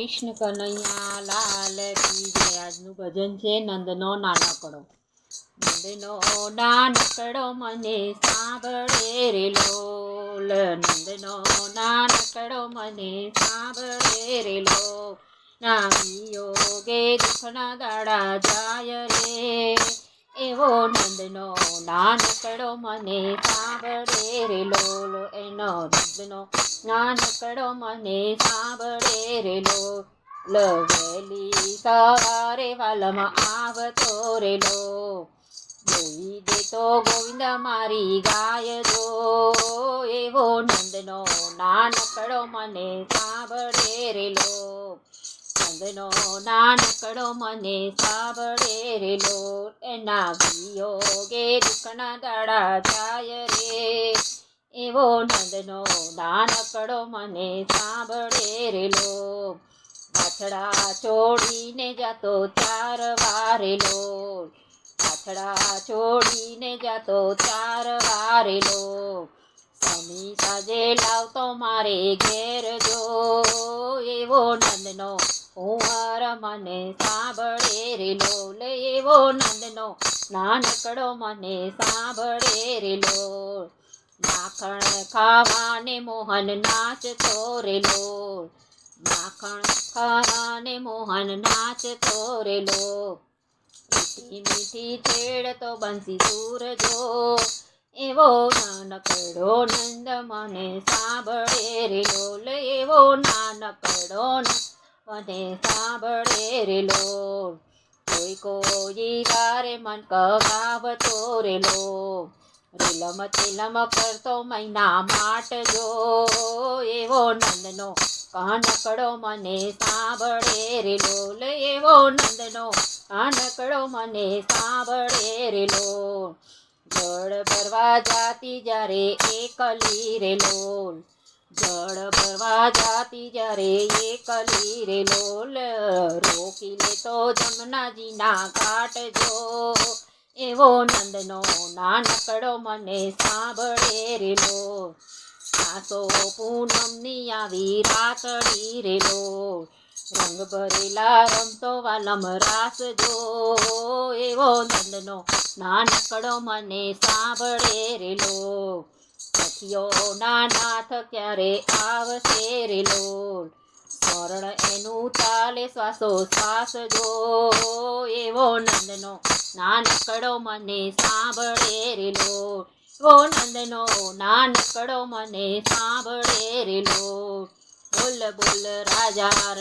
કૃષ્ણ કનૈયા લાલ કી આજનું ભજન છે નંદનો નાનકડો નંદનો નાનકડો મને સાંભળે રે લોલ. નંદનો નાનકડો મને સાંભળે રે લો ના વિયોગે દુઃખના દાડા જાય રે. એવો નંદનો, નાનકડો મને સાંભળે રે લોલો, એનો નંદનો, નાનકડો મને સાંભળે રે લોલ. વેલી સવારે વાલમાં આવતો રે લો. જોઈ દે તો ગોવિંદ મારી ગાય જો એવો નંદનો, નાનકડો મને સાંભળે રે લો. નંદનો નાનકડો મને સાંભળે રે લો એના વિયોગે દુઃખના દાડા જાય રે. એવો નંદનો નાનકડો મને સાંભળે રે લો પાછડા છોડીને જાતો ચાર વારેલો પાછડા છોડીને જાતો ચાર વારેલો સમી સાજે લાવતો મારે ઘેર જો. એવો નંદનો મને સાંભળે રે લોલ એવો નંદનો. નાનકડો મને સાંભળે રે લોલ. માખણ ખાવાને મોહન નાચતો રે લોલ. માખણ ખાવાને મોહન નાચતો રે લોલ. મીઠી મીઠી છેડતો બંસી સૂર જો એવો નાનકડો નંદ મને સાંભળે રે લોલ. એવો નાનકડો નંદ મને સાંભળે રે લોલ. કોઈ કોઈ વારે મન કગાવતો રે લો રેલમ તિલમ કરતો મહિના માટ જો. એવો નંદનો કાનકડો મને સાંભળે રે લોલ. એવો નંદનો કાનકડો મને સાંભળે રે લો જળ ભરવા જાતી જ્યારે એકલી રે લોલ. જળ ભરવા જાતી જ્યારે એકલી રે લોલ રોકી લે તો જમનાજીના ઘાટ જો. એવો નંદનો નાનકડો મને સાંભળે રે લો. આસો પૂનમની આવી રાતડી રે લો. રંગ ભરેલા રમતો વાલમ રાસ જો. એવો નંદનો નાનકડો મને સાંભળે રે લો. સખીઓ નાનાથ ક્યારે આવશે રે લોલ? સ્મરણ એનું ચાલે શ્વાસો શ્વાસ જો એવો નંદનો નાનકડો મને સાંભળે રે લોલ. ઓ નંદનો નાનકડો મને સાંભળે રે લોલ. બોલ બોલ રાજા